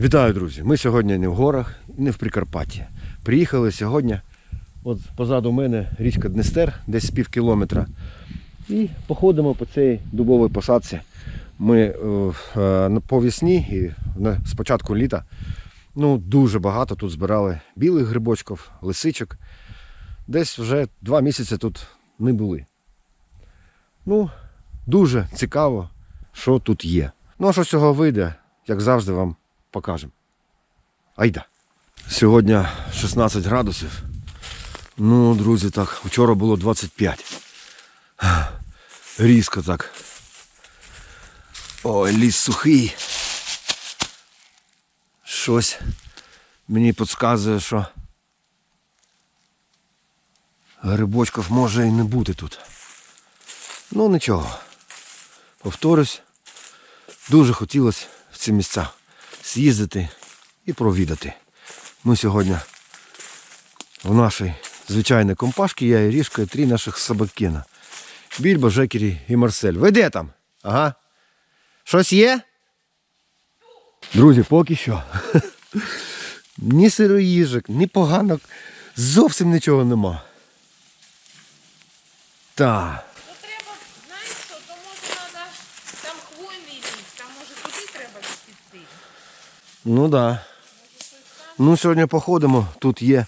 Вітаю, друзі! Ми сьогодні не в горах, не в Прикарпатті. Приїхали сьогодні. От позаду мене річка Днестер, десь з пів кілометра. І походимо по цій дубовій посадці. Ми е, е, по весні і з початку літа ну, дуже багато тут збирали білих грибочків, лисичок. Десь вже два місяці тут не були. Ну, дуже цікаво, що тут є. Ну, а що з цього вийде, як завжди, вам покажемо. Айда. Сьогодні 16 градусів. Ну, друзі, так, вчора було 25. Різко так. Ой, ліс сухий. Щось мені підказує, що грибочків може і не бути тут. Ну нічого. Повторюсь, дуже хотілося в ці місця з'їздити і провідати. Ми сьогодні в нашій звичайній компашці я і Рішка і три наших собакина. Більбо, Жекері і Марсель. Ви де там? Ага. Щось є? Друзі, поки що. Ні сироїжок, ні поганок, зовсім нічого нема. Та. Ну треба, знаєш що, то може треба, там хвойний ліс, там може туди треба піти. Ну так. Да. Ну, сьогодні походимо. Тут є,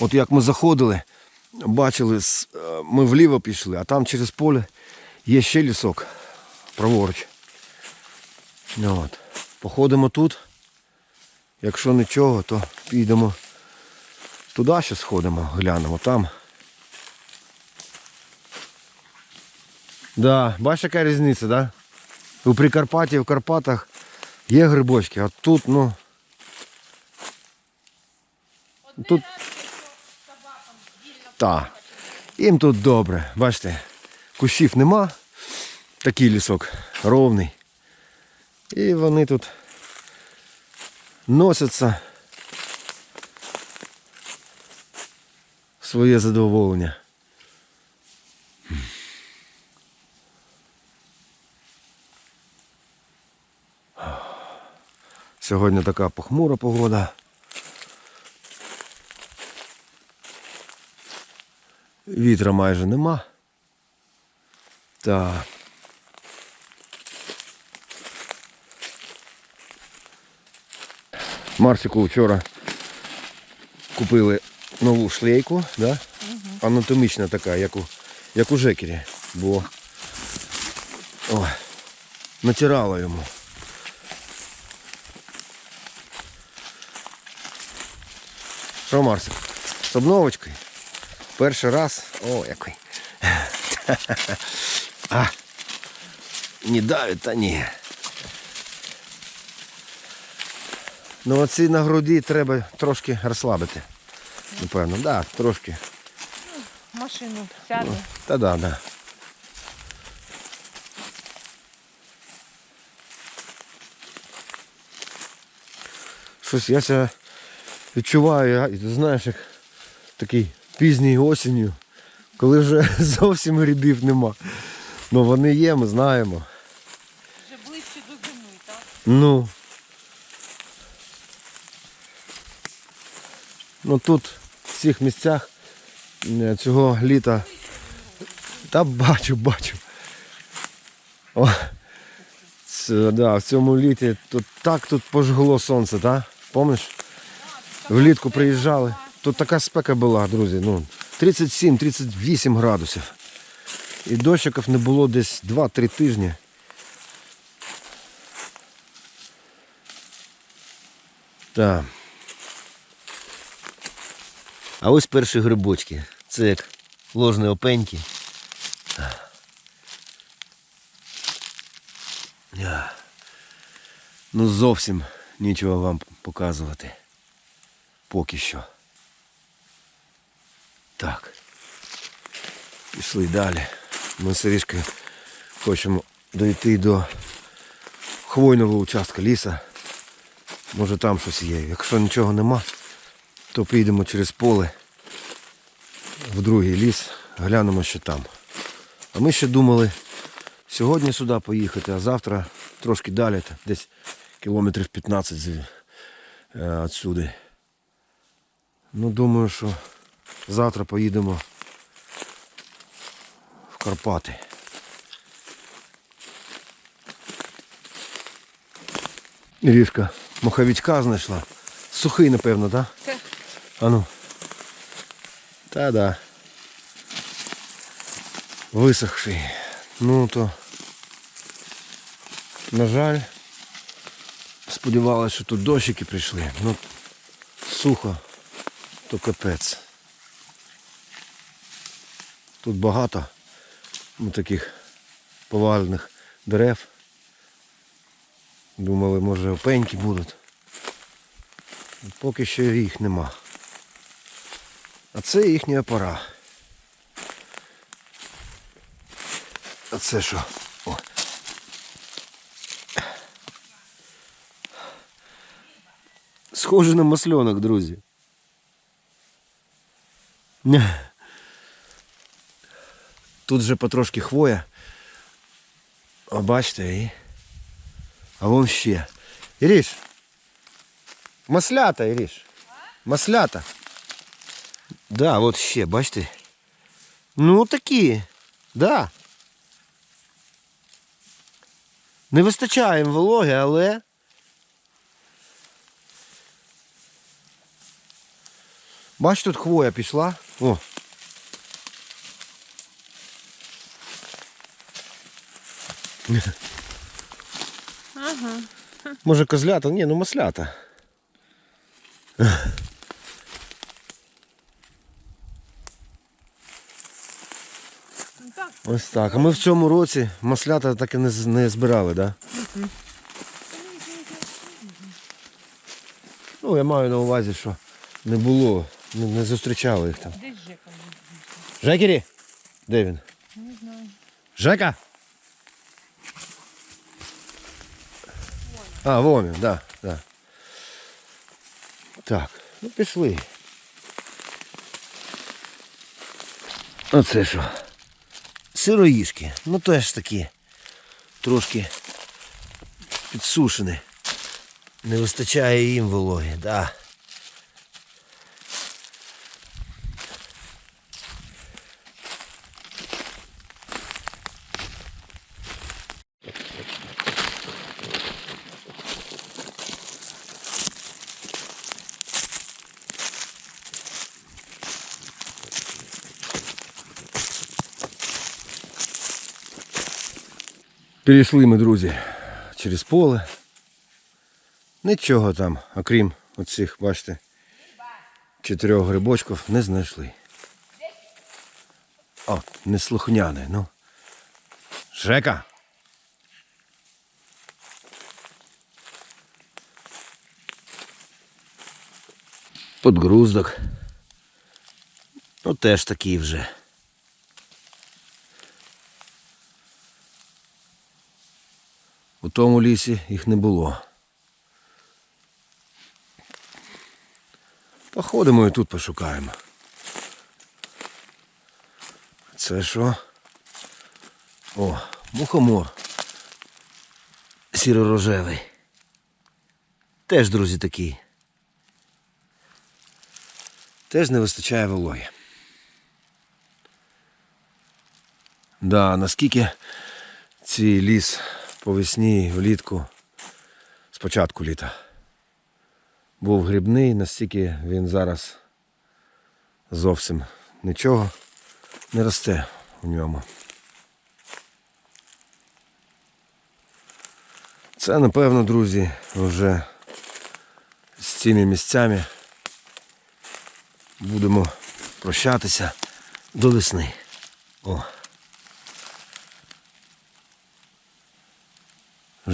от як ми заходили, бачили, е, ми вліво пішли, а там через поле є ще лісок праворуч. Ну, От. Походимо тут. Якщо нічого, то підемо туди ще сходимо, глянемо там. Да, бачиш, яка різниця, да? У Прикарпатті, в Карпатах є грибочки, а тут, ну. Тут- раз, якщо Та. Їм тут добре. Бачите, кущів нема. Такий лісок ровний. І вони тут носяться своє задоволення. Сьогодні така похмура погода. Вітра майже нема. Так. Марсику вчора купили нову шлейку, да? анатомічна така, як у, як у Жекері. Бо ой, натирала йому. Що, Марсик? З обновочкою? Перший раз. О, який. А. Не давить, та ні. Ну оці на груді треба трошки розслабити. Напевно, так, да, трошки. машину сяде. Та да, да. Щось я себе відчуваю, знаєш, як такий пізній осінню, коли вже зовсім грибів нема. Ну вони є, ми знаємо. Вже ближче до зими, так? Ну. Ну тут, в цих місцях е, цього літа. Та бачу, бачу. О, це, да, в цьому літі тут так тут пожгло сонце, так? Помниш? Влітку приїжджали. Тут така спека була, друзі. Ну, 37-38 градусів. І дощиків не було десь 2-3 тижні. Так. А ось перші грибочки. Це як ложні опеньки. Ну зовсім нічого вам показувати. Поки що. Так. Пішли далі. Ми з Сирішкою хочемо дойти до хвойного участка ліса. Може там щось є. Якщо нічого нема, то підемо через поле в другий ліс, глянемо, що там. А ми ще думали сьогодні сюди поїхати, а завтра трошки далі, десь кілометрів 15 зв- е, отсюди. Ну, думаю, що завтра поїдемо в Карпати. Ріжка моховичка знайшла. Сухий, напевно, так? Так. А ну. Та-да. Висохший. Ну то. На жаль. Сподівалася, що тут дощики прийшли. Ну, сухо, то капець. Тут багато таких повалених дерев. Думали, може опеньки будуть. Поки що їх нема. А це їхня пора. А це що? О. Схоже на масльонок, друзі. Ня. Тут же потрошки хвоя. А бачите, і. А вон ще. Іріш. Маслята, Іріш. Маслята. Да, от ще, бачите. Ну такі. Да. Не вистачає їм вологи, але. Бач, тут хвоя пішла. О. Ага. Може козлята? Ні, ну маслята. Ось так. А ми в цьому році маслята так і не, не збирали, так? Да? Ну, я маю на увазі, що не було, не, не зустрічали їх там. Десь Жека. Жекері? Де він? Не знаю. Жека? А, вон він, да, да. Так, ну пішли. Оце що? Сироїшки. Ну теж такі трошки підсушені. Не вистачає їм вологи, да. Перейшли ми, друзі, через поле. Нічого там, окрім оцих, бачите, чотирьох грибочків не знайшли. О, неслухняний, ну. Жека. Подгруздок. Ну теж такий вже. У тому лісі їх не було. Походимо і тут пошукаємо. Це що? О, мухомор. Сіро-рожевий. Теж, друзі, такий. Теж не вистачає вологи. Да, наскільки цей ліс по весні, влітку, з початку літа. Був грибний, настільки він зараз зовсім нічого не росте в ньому. Це, напевно, друзі, вже з цими місцями будемо прощатися до весни. О.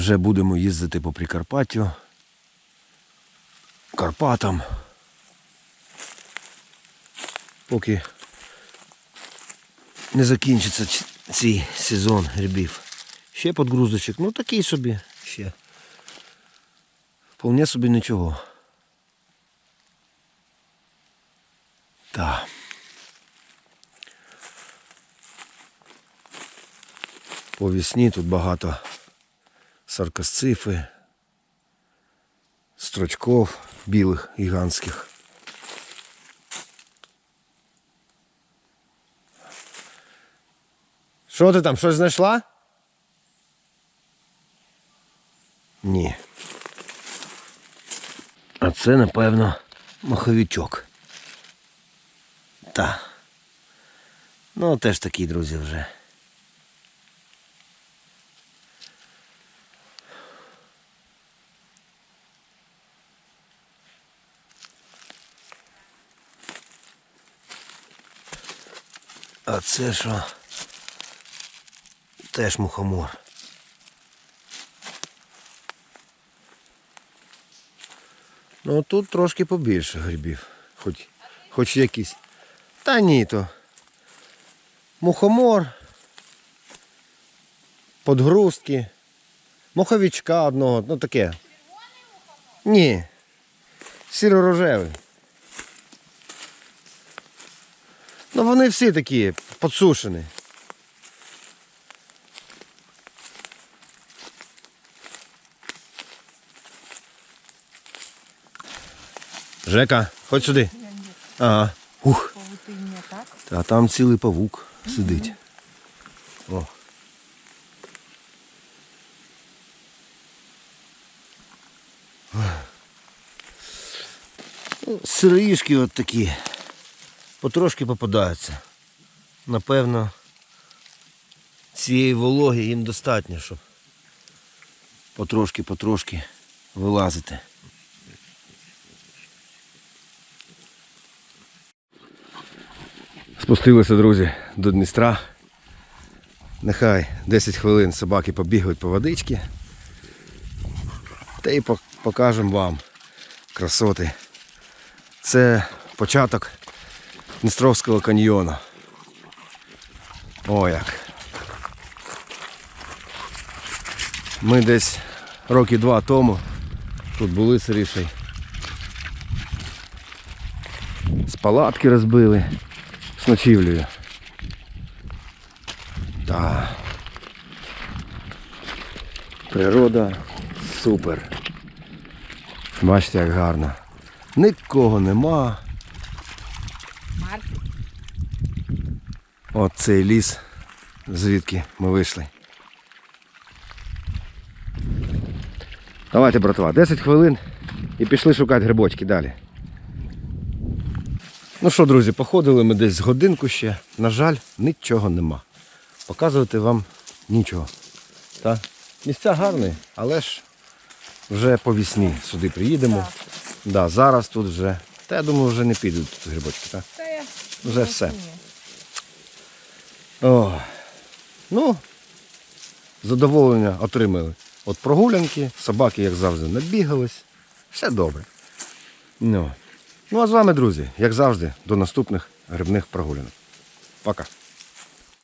Вже будемо їздити по Прикарпаттю, Карпатам. Поки не закінчиться цей сезон грибів. Ще подгрузочок, ну такий собі ще. Вполне собі нічого. Так. По весні тут багато саркасцифи, строчков. білих гігантських. Що ти там, щось знайшла? Ні. А це, напевно, маховичок. Та. Ну, теж такі, друзі, вже. А це що? Теж мухомор. Ну тут трошки побільше грибів. Хоч, хоч якісь. Та ні то. Мухомор. Подгрузки. Моховичка одного, ну таке. Ні. Сіро-рожевий. Ну вони всі такі подсушені. Жека, ходь сюди. Ага. Ух. А там цілий павук сидить. О. Ну, Сироїшки от такі. Потрошки попадаються. Напевно, цієї вологи їм достатньо, щоб потрошки-потрошки вилазити. Спустилися, друзі, до Дністра. Нехай 10 хвилин собаки побігають по водички. Та й покажемо вам красоти. Це початок Дністровського каньйону. О як. Ми десь роки два тому тут були з. З палатки розбили з ночівлею. Так. Природа супер. Бачите, як гарно. Нікого нема. Марс. От цей ліс, звідки ми вийшли. Давайте, братва, 10 хвилин і пішли шукати грибочки далі. Ну що, друзі, походили ми десь з годинку ще. На жаль, нічого нема. Показувати вам нічого. Та? Місця гарні, але ж вже по вісні сюди приїдемо. Да, зараз тут вже. Та я думаю, вже не підуть тут грибочки, так? Та я Вже все. О, ну, задоволення отримали. От прогулянки, собаки, як завжди, набігались. Все добре. Ну. ну а з вами, друзі, як завжди, до наступних грибних прогулянок. Пока.